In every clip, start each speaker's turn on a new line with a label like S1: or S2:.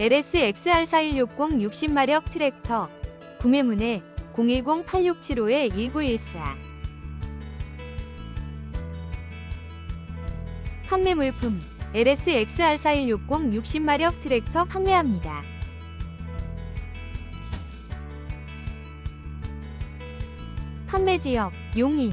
S1: LS XR4160 60마력 트랙터. 구매문의 010-8675-1914 판매 물품 LS XR4160 60마력 트랙터 판매합니다. 판매 지역 용인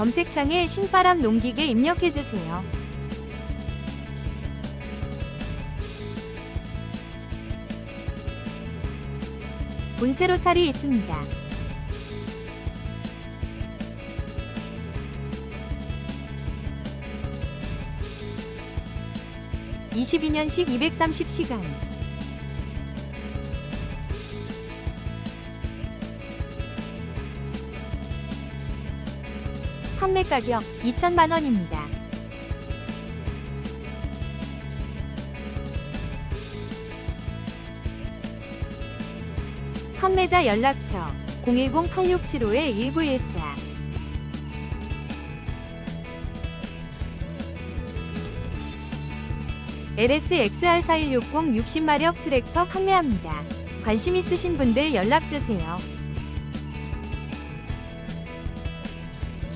S1: 검색창에 신바람 농기계 입력해주세요. 본체 로탈이 있습니다. (22년식) (230시간) 판매 가격 2천만 원입니다. 판매자 연락처 010-8675-1914 LS XR4160 60마력 트랙터 판매합니다. 관심 있으신 분들 연락주세요.